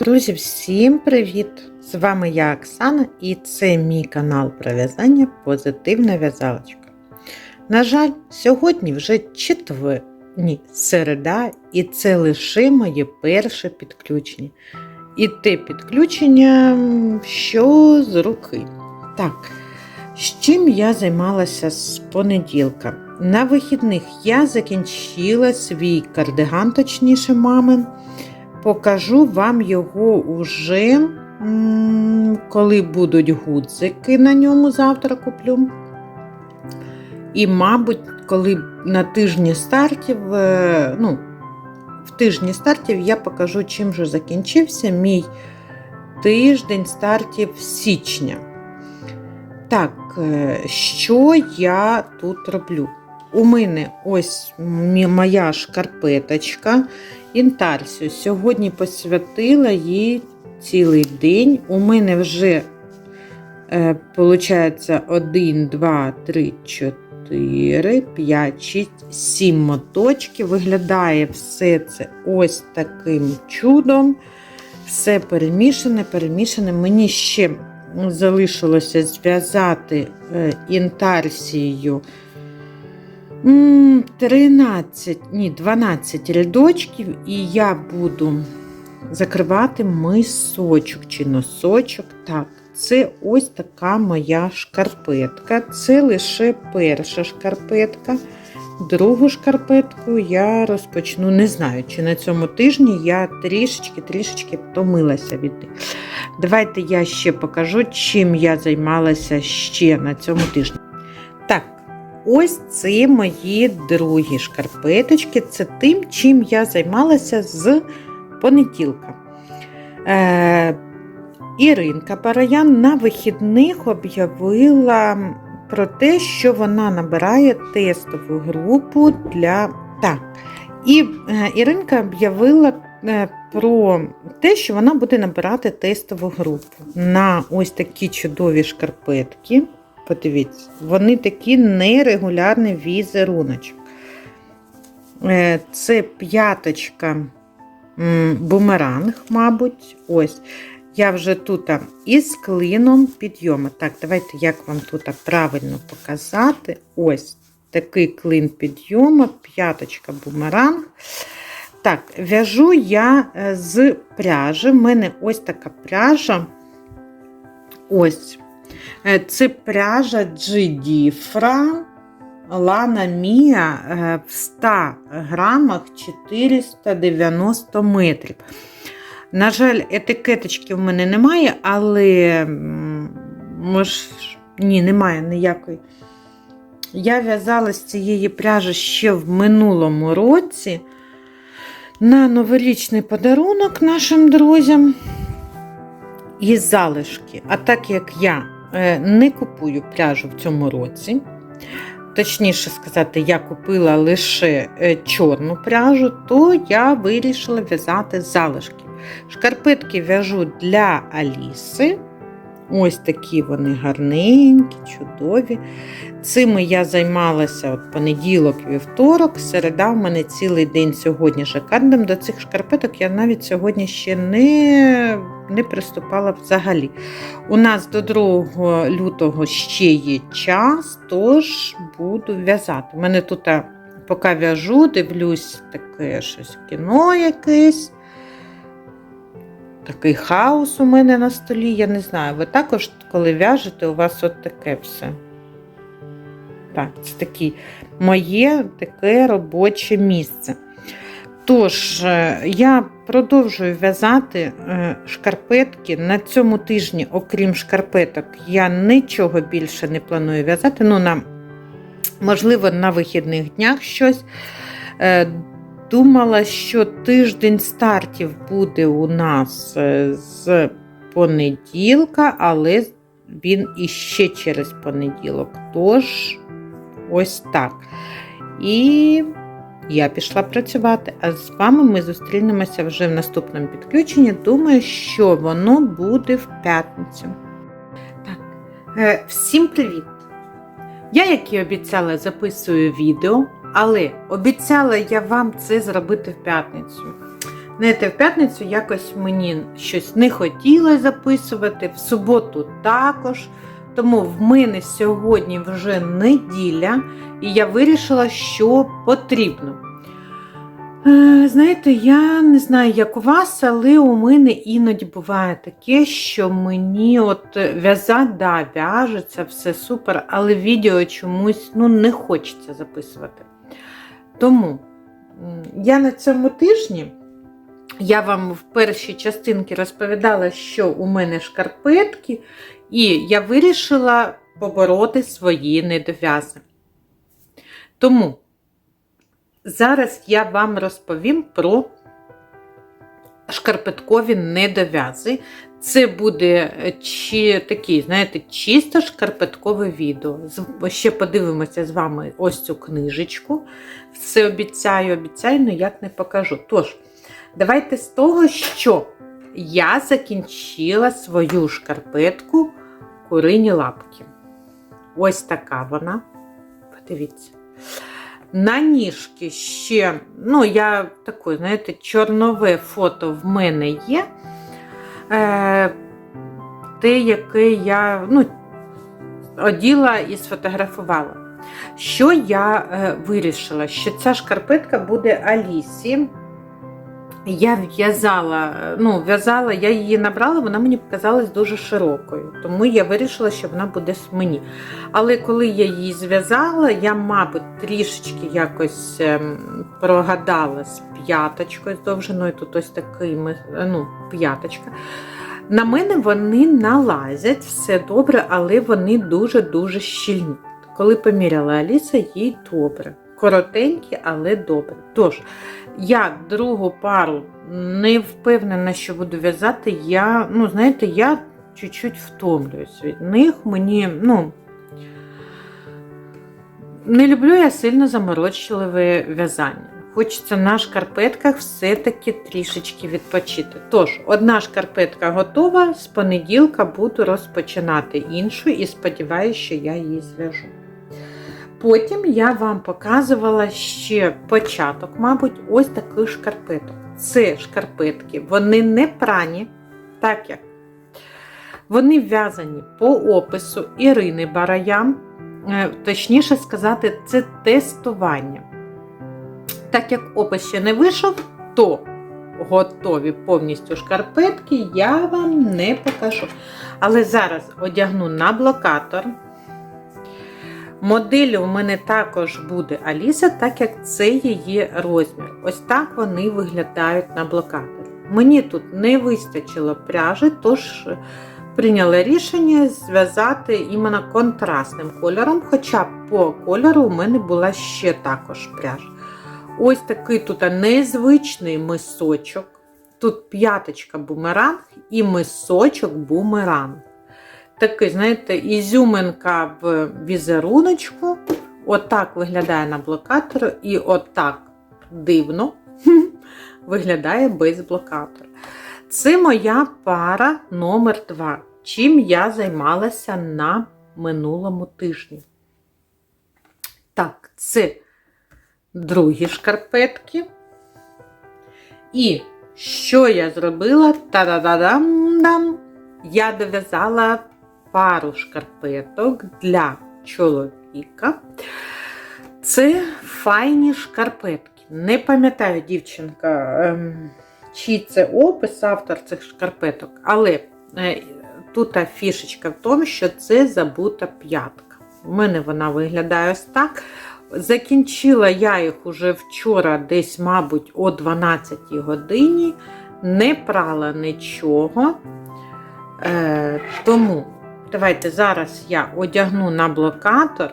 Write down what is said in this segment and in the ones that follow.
Друзі, всім привіт! З вами я Оксана і це мій канал про в'язання Позитивна в'язалочка. На жаль, сьогодні вже четвер... Ні, середа, і це лише моє перше підключення. І те підключення, що з руки. Так, з чим я займалася з понеділка? На вихідних я закінчила свій кардиган, точніше, мамин. Покажу вам його уже, коли будуть гудзики на ньому завтра куплю. І, мабуть, коли на тижні стартів, е, ну, в тижні стартів я покажу, чим же закінчився мій тиждень стартів січня. Так, е, що я тут роблю? У мене ось моя шкарпеточка. Інтарсію. Сьогодні посвятила їй цілий день. У мене вже, е, виходить, 1, 2, 3, 4, 5, 6, 7 моточків. Виглядає все це ось таким чудом. Все перемішане, перемішане. Мені ще залишилося зв'язати е, інтарсією 13, ні, 12 рядочків, і я буду закривати мисочок чи носочок. Так, це ось така моя шкарпетка. Це лише перша шкарпетка. Другу шкарпетку я розпочну, не знаю, чи на цьому тижні я трішечки-трішечки втомилася від. Давайте я ще покажу, чим я займалася ще на цьому тижні. Ось це мої другі шкарпеточки. Це тим, чим я займалася з понеділка. Е, Іринка Параян на вихідних об'явила про те, що вона набирає тестову групу для. Так. І е, Іринка об'явила е, про те, що вона буде набирати тестову групу на ось такі чудові шкарпетки. Подивіться, вони такі нерегулярний візеруночок. Е, це п'яточка бумеранг, мабуть. Ось. Я вже тут із клином підйому. Так, давайте як вам тут правильно показати. Ось такий клин підйому, п'яточка бумеранг. Так, в'яжу я е, з пряжі. У мене ось така пряжа. Ось. Е, це пряжа Джидіфра Лана Мія в 100 грамах 490 метрів. На жаль, етикеточки в мене немає, але мож... ні, немає ніякої. Я в'язала з цієї пряжі ще в минулому році на новорічний подарунок нашим друзям із залишки. А так як я не купую пряжу в цьому році. Точніше сказати, я купила лише е, чорну пряжу, то я вирішила в'язати залишки. Шкарпетки в'яжу для Аліси. Ось такі вони гарненькі, чудові. Цими я займалася от понеділок вівторок, середа в мене цілий день сьогодні жакардом. До цих шкарпеток я навіть сьогодні ще не не приступала взагалі. У нас до 2 лютого ще є час, тож буду в'язати. У мене тут, поки в'яжу, дивлюсь таке щось кіно якесь. Такий хаос у мене на столі, я не знаю. Ви також, коли в'яжете, у вас от таке все. Так, це такі моє таке робоче місце. Тож, е, я продовжую в'язати е, шкарпетки. На цьому тижні, окрім шкарпеток, я нічого більше не планую в'язати. Ну, на, можливо, на вихідних днях щось. Е, думала, що тиждень стартів буде у нас з понеділка, але він іще через понеділок. Тож, ось так. І я пішла працювати, а з вами ми зустрінемося вже в наступному підключенні. Думаю, що воно буде в п'ятницю. Так, е, Всім привіт! Я, як і обіцяла, записую відео, але обіцяла я вам це зробити в п'ятницю. Знаєте, в п'ятницю якось мені щось не хотілося записувати, в суботу також. Тому в мене сьогодні вже неділя, і я вирішила, що потрібно. Е, Знаєте, я не знаю, як у вас, але у мене іноді буває таке, що мені от в'язати, да, в'яжеться, все супер, але відео чомусь ну, не хочеться записувати. Тому я на цьому тижні. Я вам в першій частинці розповідала, що у мене шкарпетки, і я вирішила побороти свої недов'язи. Тому зараз я вам розповім про шкарпеткові недов'язи. Це буде е, чи, такий, знаєте, чисто шкарпеткове відео. Ще подивимося з вами ось цю книжечку. Все обіцяю, обіцяю, але як не покажу. Тож, давайте з того, що я закінчила свою шкарпетку курині лапки. Ось така вона. Подивіться. На ніжки ще, ну, я таке, знаєте, чорнове фото в мене є. Е, те, яке я ну, оділа і сфотографувала. Що я е, вирішила? Що ця шкарпетка буде Алісі. Я в'язала, е, ну, в'язала, я її набрала, вона мені показалась дуже широкою, тому я вирішила, що вона буде мені. Але коли я її зв'язала, я, мабуть, трішечки якось ем, прогадала з п'яточкою, з довжиною тут ось такий ну, п'яточка. На мене вони налазять, все добре, але вони дуже-дуже щільні. Коли поміряла Аліса, їй добре. Коротенькі, але добре. Тож, я другу пару не впевнена, що буду в'язати. Я, ну, знаєте, я чуть-чуть втомлююсь від них. Мені, ну, не люблю я сильно заморочливе в'язання. Хочеться на шкарпетках все-таки трішечки відпочити. Тож, одна шкарпетка готова, з понеділка буду розпочинати іншу і сподіваюся, що я її зв'яжу. Потім я вам показувала ще початок, мабуть, ось таких шкарпеток. Це шкарпетки, вони не прані, так як вони в'язані по опису Ірини Бараян. Е, Точніше сказати, це тестування. Так як опис ще не вийшов, то готові повністю шкарпетки я вам не покажу. Але зараз одягну на блокатор. Моделі у мене також буде Аліса, так як це її розмір. Ось так вони виглядають на блокаторі. Мені тут не вистачило пряжі, тож прийняла рішення зв'язати іменно контрастним кольором, хоча по кольору у мене була ще також пряжа. Ось такий тут незвичний мисочок. Тут п'яточка бумеранг і мисочок бумеранг. Такий, знаєте, ізюминка в візеруночку. Отак виглядає на блокатору, і отак дивно виглядає без блокатора. Це моя пара номер 2 чим я займалася на минулому тижні. Так, це другі шкарпетки. І що я зробила? Та-да-да-дам-дам! Я дов'язала пару шкарпеток для чоловіка. Це файні шкарпетки. Не пам'ятаю, дівчинка, ем, чий це опис, автор цих шкарпеток, але е, тут фішечка в тому, що це забута п'ятка. У мене вона виглядає ось так. Закінчила я їх уже вчора, десь, мабуть, о 12 годині. Не прала нічого. Е, тому давайте зараз я одягну на блокатор.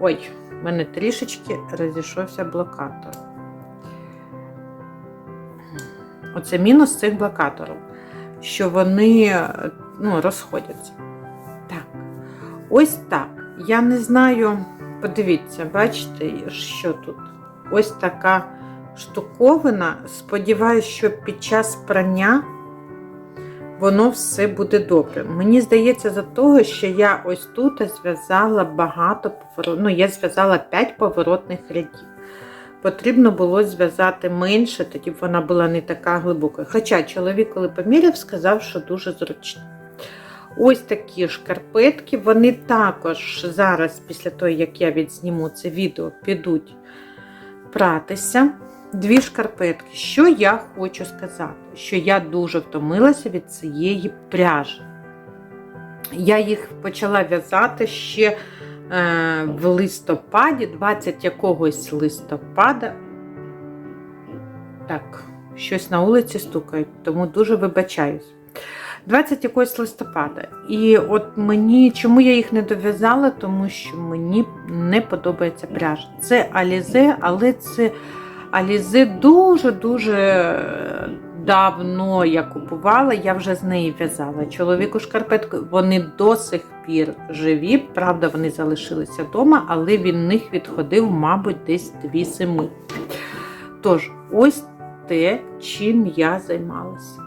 Ой, в мене трішечки розійшовся блокатор. Оце мінус цих блокаторів, що вони ну, розходяться. Так, ось так. Я не знаю, подивіться, бачите, що тут? Ось така штуковина. Сподіваюсь, що під час прання воно все буде добре. Мені здається, за того, що я ось тут зв'язала багато поворот... ну, я зв'язала 5 поворотних рядів. потрібно було зв'язати менше, тоді б вона була не така глибока. Хоча чоловік, коли поміряв, сказав, що дуже зручно. Ось такі шкарпетки, вони також зараз, після того, як я відзніму це відео, підуть пратися. Дві шкарпетки. Що я хочу сказати? Що я дуже втомилася від цієї пряжі. Я їх почала в'язати ще е, в листопаді, 20 якогось листопада. Так, щось на вулиці стукають, тому дуже вибачаюсь. 20 якогось листопада. І от мені, чому я їх не дов'язала, тому що мені не подобається пряжа. Це Алізе, але це Алізе дуже-дуже давно я купувала, я вже з неї в'язала. Чоловіку шкарпетку, вони до сих пір живі, правда, вони залишилися вдома, але він них відходив, мабуть, десь дві семи. Тож, ось те, чим я займалася.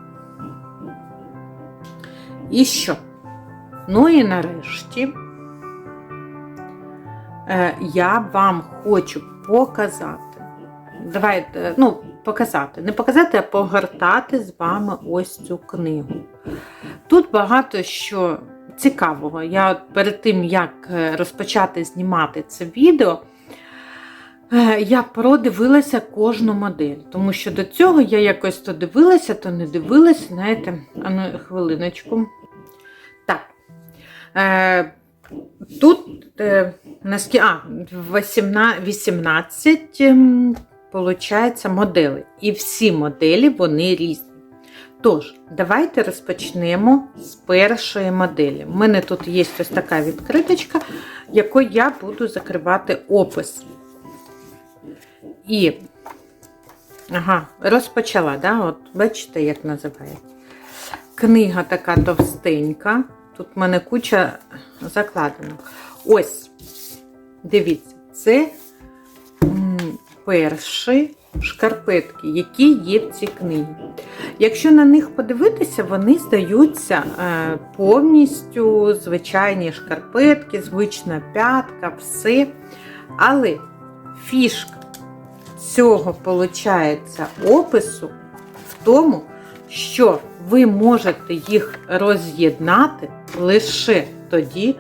І що? Ну і нарешті е, я вам хочу показати. Давайте, ну, показати. Не показати, а погортати з вами ось цю книгу. Тут багато що цікавого. Я перед тим, як е, розпочати знімати це відео, е, я продивилася кожну модель. Тому що до цього я якось то дивилася, то не дивилася. Знаєте, а ну, хвилиночку. Так. Е, Тут е, наскільки, а, 18, 18 ем, получається, моделей. І всі моделі вони різні. Тож, давайте розпочнемо з першої моделі. У мене тут є ось така відкриточка, якою я буду закривати опис. І, ага, розпочала, да? От бачите, як називається. Книга така товстенька. Тут в мене куча закладено. Ось, дивіться, це перші шкарпетки, які є в цій книгі. Якщо на них подивитися, вони здаються е, повністю звичайні шкарпетки, звична п'ятка, все. Але фішка цього, виходить, опису в тому, що ви можете їх роз'єднати лише тоді,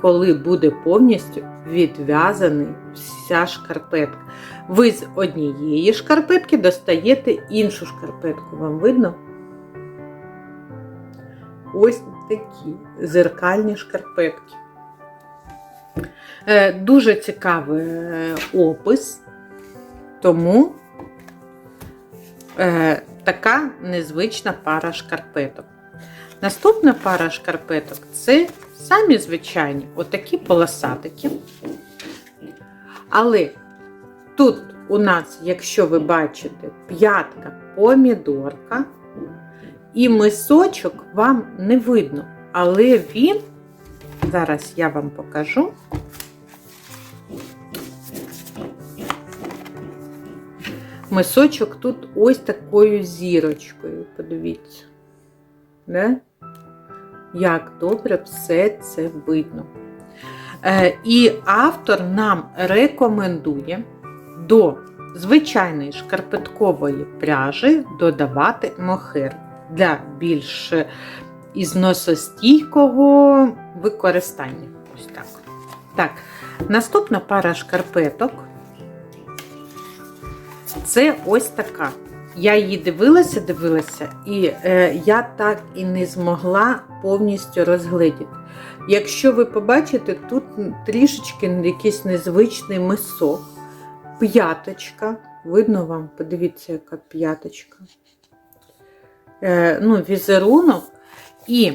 коли буде повністю відв'язаний вся шкарпетка. Ви з однієї шкарпетки достаєте іншу шкарпетку. Вам видно? Ось такі зеркальні шкарпетки. Е, Дуже цікавий е, опис, тому е, така незвична пара шкарпеток. Наступна пара шкарпеток це самі звичайні, отакі полосатики. Але тут у нас, якщо ви бачите, п'ятка помідорка, і мисочок вам не видно, але він, зараз я вам покажу. Мисочок тут ось такою зірочкою. Подивіться. Не? Як добре все це видно. Е, і автор нам рекомендує до звичайної шкарпеткової пряжі додавати мохер для більш ізносостійкого використання. Ось так. Так, наступна пара шкарпеток. Це ось така. Я її дивилася, дивилася, і е, я так і не змогла повністю розглядіти. Якщо ви побачите, тут трішечки якийсь незвичний мисок, п'яточка. Видно вам? Подивіться, яка п'яточка. Е, ну, Візерунок. І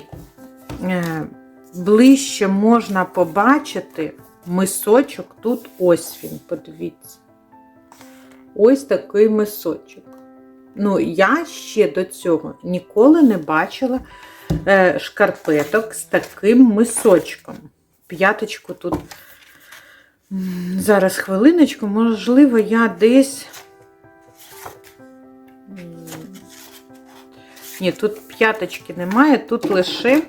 е, ближче можна побачити мисочок. Тут ось він, подивіться. Ось такий мисочок. Ну, я ще до цього ніколи не бачила е, шкарпеток з таким мисочком. П'яточку тут. Зараз хвилиночку, можливо, я десь. Ні, тут п'яточки немає, тут лише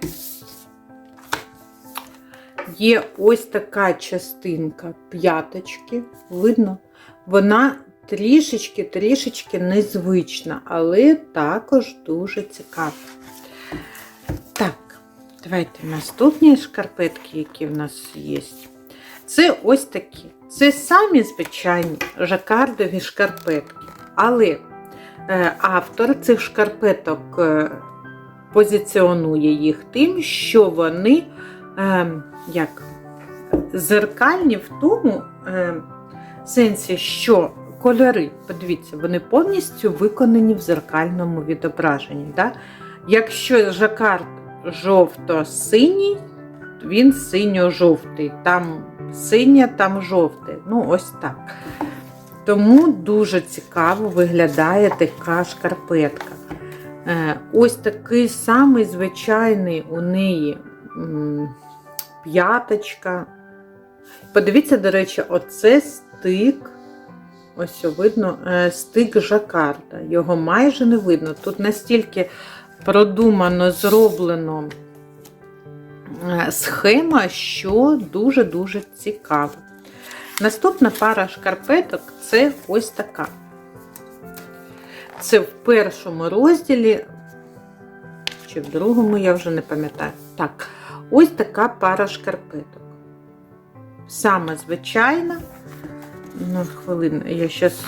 є ось така частинка п'яточки. Видно? Вона трішечки-трішечки незвична, але також дуже цікава. Так, давайте наступні шкарпетки, які в нас є. Це ось такі. Це самі звичайні жакардові шкарпетки. Але е, автор цих шкарпеток е, позиціонує їх тим, що вони е, як зеркальні в тому е, сенсі, що кольори, подивіться, вони повністю виконані в зеркальному відображенні. Да? Якщо жакард жовто-синій, він синьо-жовтий. Там синє, там жовте. Ну, ось так. Тому дуже цікаво виглядає така шкарпетка. Е, Ось такий самий звичайний у неї п'яточка. Подивіться, до речі, оце стик. Ось видно е, стик жакарда. Його майже не видно. Тут настільки продумано зроблено схема, що дуже-дуже цікаво. Наступна пара шкарпеток це ось така. Це в першому розділі, чи в другому, я вже не пам'ятаю. Так, ось така пара шкарпеток. Саме звичайна. Ну, хвилину, я зараз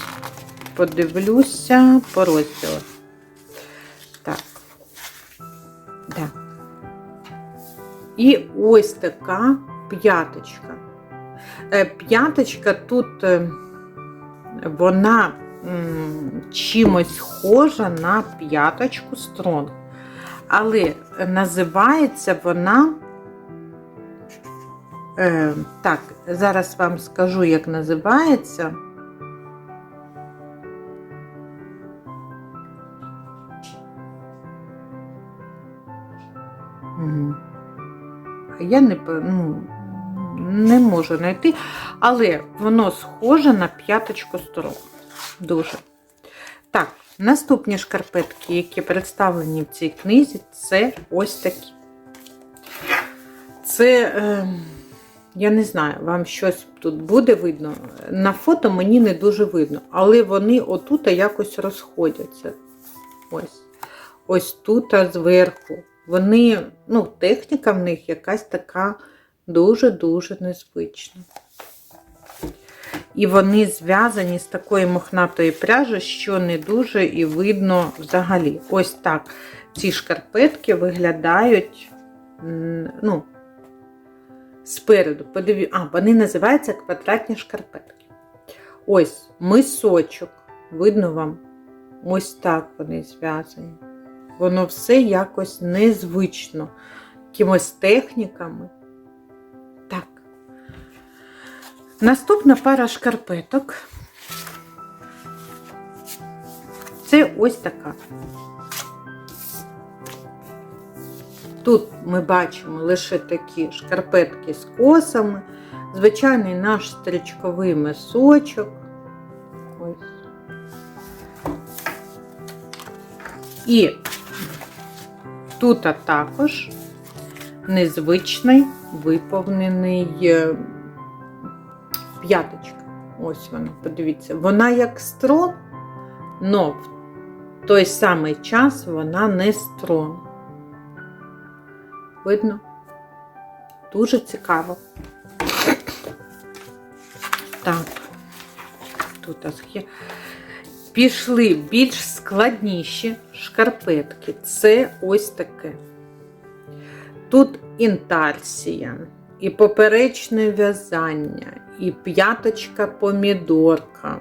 подивлюся по розділу. Так. Да. І ось така п'яточка. Е, П'яточка тут е, вона чимось схожа на п'яточку Стронг. Але називається вона. Е, так, зараз вам скажу, як називається. Я не, ну, не можу знайти, але воно схоже на п'яточку сторон. Дуже. Так, наступні шкарпетки, які представлені в цій книзі, це ось такі. Це, е, я не знаю, вам щось тут буде видно. На фото мені не дуже видно, але вони отут якось розходяться. Ось. Ось тут зверху. Вони, ну, техніка в них якась така дуже-дуже незвична. І вони зв'язані з такої мохнатої пряжі, що не дуже і видно взагалі. Ось так ці шкарпетки виглядають, ну, спереду. Подиві... А, вони називаються квадратні шкарпетки. Ось мисочок. Видно вам? Ось так вони зв'язані. Воно все якось незвично. Якимось техніками. Так. Наступна пара шкарпеток. Це ось така. Тут ми бачимо лише такі шкарпетки з косами, звичайний наш стрічковий мисочок. Ось. І тут також незвичний виповнений е, п'яточка. Ось вона, подивіться. Вона як строн, але в той самий час вона не строн. Видно? Дуже цікаво. Так, тут є. Пішли більш складніші шкарпетки. Це ось таке. Тут інтарсія, і поперечне в'язання, і п'яточка помідорка.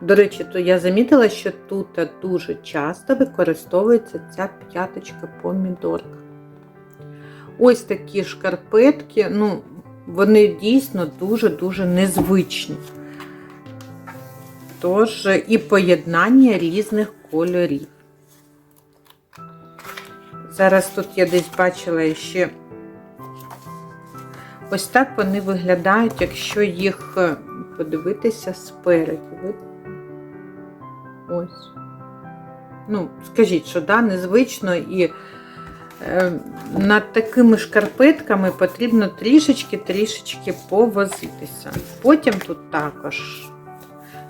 До речі, то я замітила, що тут дуже часто використовується ця п'яточка помідорка. Ось такі шкарпетки, ну, вони дійсно дуже-дуже незвичні. Тож, і поєднання різних кольорів. Зараз тут я десь бачила ще ось так вони виглядають, якщо їх е, подивитися спереду. Ось. Ну, скажіть, що да, незвично і е, над такими шкарпетками потрібно трішечки-трішечки повозитися. Потім тут також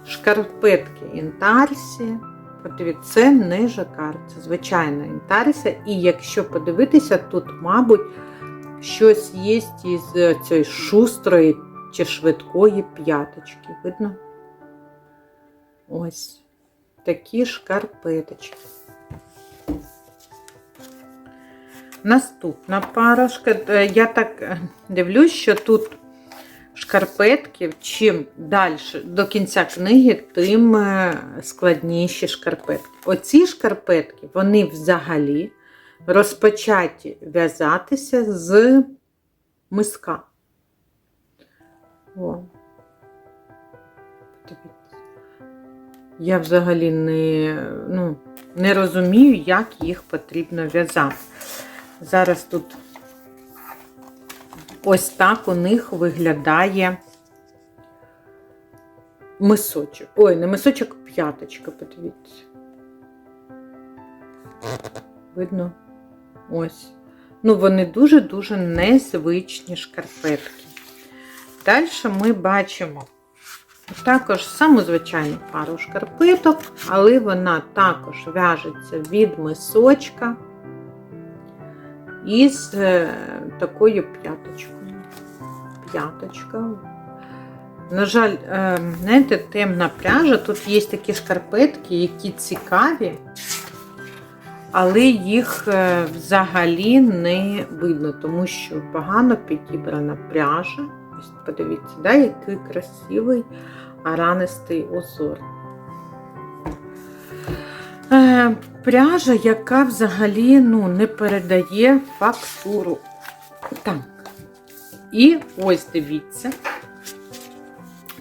шкарпетки інтарсі. Подивіться, це не жакар, це звичайна інтарсія. І якщо подивитися, тут, мабуть, щось є із цієї шустрої чи швидкої п'яточки. Видно? Ось такі шкарпеточки. Наступна парашка. Е, Я так е, дивлюсь, що тут шкарпетки, чим далі до кінця книги, тим е, складніші шкарпетки. Оці шкарпетки, вони взагалі розпочаті в'язатися з миска. О. Я взагалі не, ну, не розумію, як їх потрібно в'язати. Зараз тут ось так у них виглядає мисочок. Ой, не мисочок, п'яточка, подивіться. Видно? Ось. Ну, вони дуже-дуже незвичні шкарпетки. Далі ми бачимо також саму звичайну пару шкарпеток, але вона також в'яжеться від мисочка із е, такою п'яточкою. П'яточка. На жаль, е, знаєте, темна пряжа. Тут є такі шкарпетки, які цікаві, але їх е, взагалі не видно, тому що погано підібрана пряжа. Подивіться, да, який красивий аранистий узор. Е, пряжа, яка взагалі ну, не передає фактуру. Так. І ось дивіться.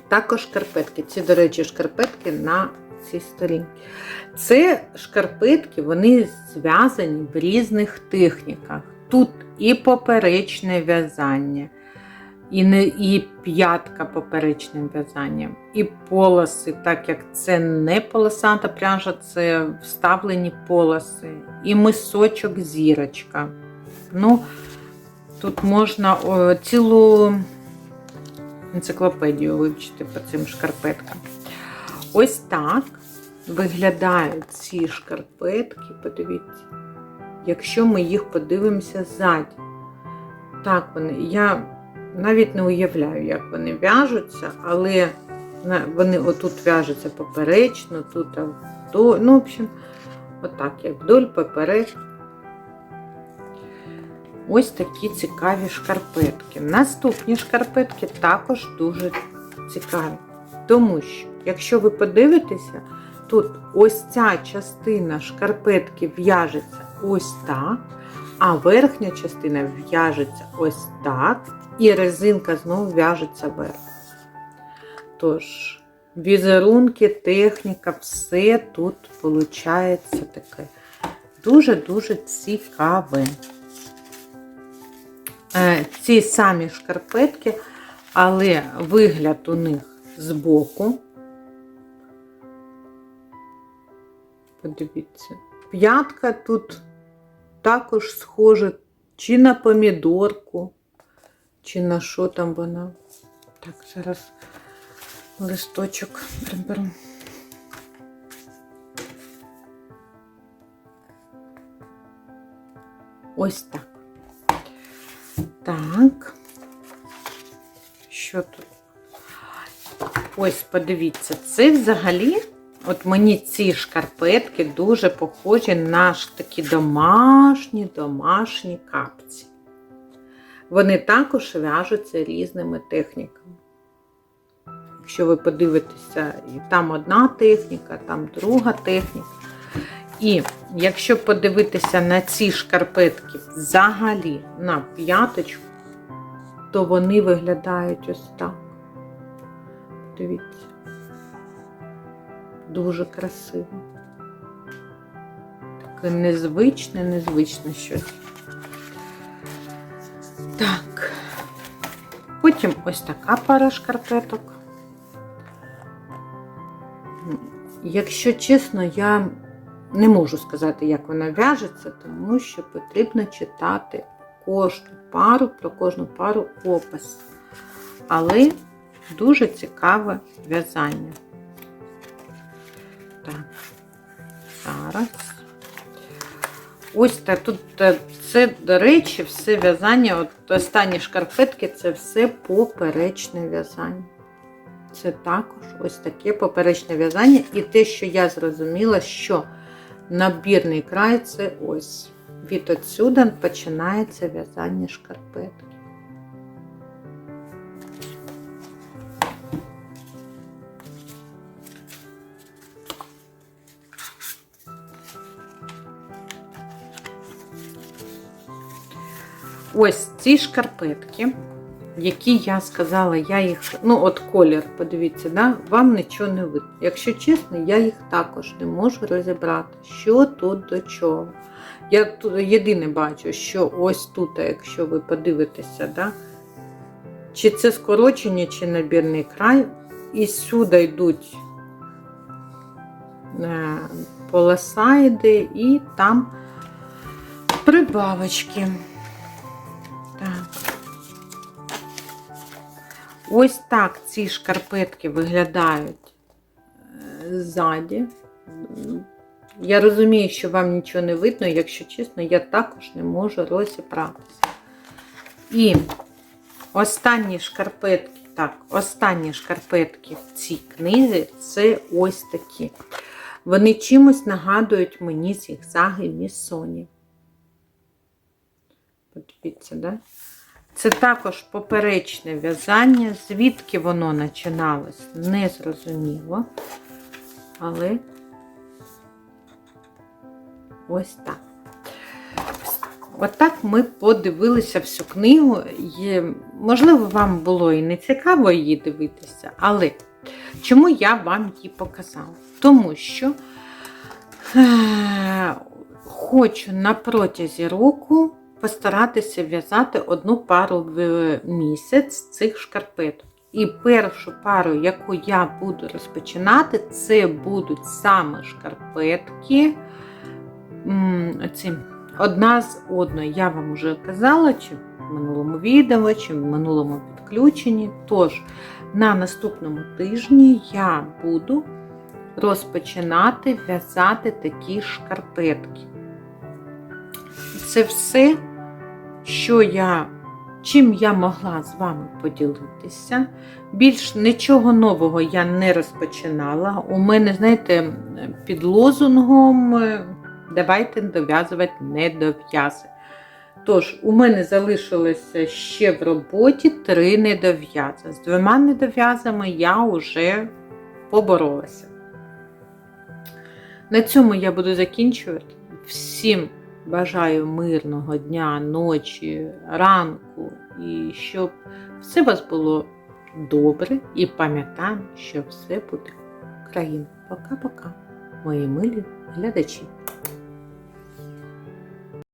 Також шкарпетки. Ці, до речі, шкарпетки на цій сторінці. Це шкарпетки, вони зв'язані в різних техніках. Тут і поперечне в'язання, і не, і п'ятка поперечним в'язанням, і полоси, так як це не полосата пряжа, це вставлені полоси, і мисочок зірочка. Ну, Тут можна о, цілу енциклопедію вивчити по цим шкарпеткам. Ось так виглядають ці шкарпетки, подивіться, якщо ми їх подивимося ззаді. Так, вони, я навіть не уявляю, як вони в'яжуться, але вони отут в'яжуться поперечно, тут, вдоль, ну, в общем, отак, як вдоль, поперек. Ось такі цікаві шкарпетки. Наступні шкарпетки також дуже цікаві. Тому що, якщо ви подивитеся, тут ось ця частина шкарпетки в'яжеться ось так, а верхня частина в'яжеться ось так, і резинка знову в'яжеться вверх. Тож, візерунки, техніка, все тут виходить таке дуже-дуже цікаве. Е, ці самі шкарпетки, але вигляд у них збоку. Подивіться, п'ятка тут також схожа чи на помідорку, чи на що там вона. Так, зараз листочок приберу. Ось так. Так. Що тут? Ось, подивіться, це взагалі, от мені ці шкарпетки дуже похожі на такі домашні домашні капці. Вони також в'яжуться різними техніками. Якщо ви подивитеся, і там одна техніка, там друга техніка. І якщо подивитися на ці шкарпетки взагалі на п'яточку, то вони виглядають ось так. Дивіться, дуже красиво. Таке незвичне, незвичне щось. Так, потім ось така пара шкарпеток. Якщо чесно, я не можу сказати, як вона в'яжеться, тому що потрібно читати кожну пару, про кожну пару опис. Але дуже цікаве в'язання. Так. Зараз. Ось так. Тут е, це, до речі, все в'язання. От останні шкарпетки це все поперечне в'язання. Це також ось таке поперечне в'язання. І те, що я зрозуміла, що набірний край це ось. Від отсюда починається в'язання шкарпетки. Ось ці шкарпетки, які я сказала, я їх, ну от колір, подивіться, да? вам нічого не видно. Якщо чесно, я їх також не можу розібрати, що тут до чого. Я тут єдине бачу, що ось тут, якщо ви подивитеся, да? чи це скорочення, чи набірний край, і сюди йдуть е, полосайди, і там прибавочки. Ось так ці шкарпетки виглядають е, ззаді. Я розумію, що вам нічого не видно, якщо чесно, я також не можу розібратися. І останні шкарпетки, так, останні шкарпетки в цій книзі це ось такі. Вони чимось нагадують мені зігзаги Місоні. Подивіться, да? Це також поперечне в'язання, звідки воно починалось, не зрозуміло. Але ось так. Отак ми подивилися всю книгу. Є, можливо, вам було і не цікаво її дивитися, але чому я вам її показала? Тому що е, хочу на протязі року постаратися в'язати одну пару в місяць цих шкарпеток. І першу пару, яку я буду розпочинати, це будуть саме шкарпетки. Оці, одна з одної. Я вам вже казала, чи в минулому відео, чи в минулому підключенні. Тож, на наступному тижні я буду розпочинати в'язати такі шкарпетки. Це все, що я, чим я могла з вами поділитися. Більш нічого нового я не розпочинала. У мене, знаєте, під лозунгом е, давайте дов'язувати недов'язи. Тож, у мене залишилося ще в роботі три недов'язи. З двома недов'язами я вже поборолася. На цьому я буду закінчувати. Всім бажаю мирного дня, ночі, ранку і щоб все у вас було добре і пам'ятаємо, що все буде Україна. Пока-пока, мої милі глядачі.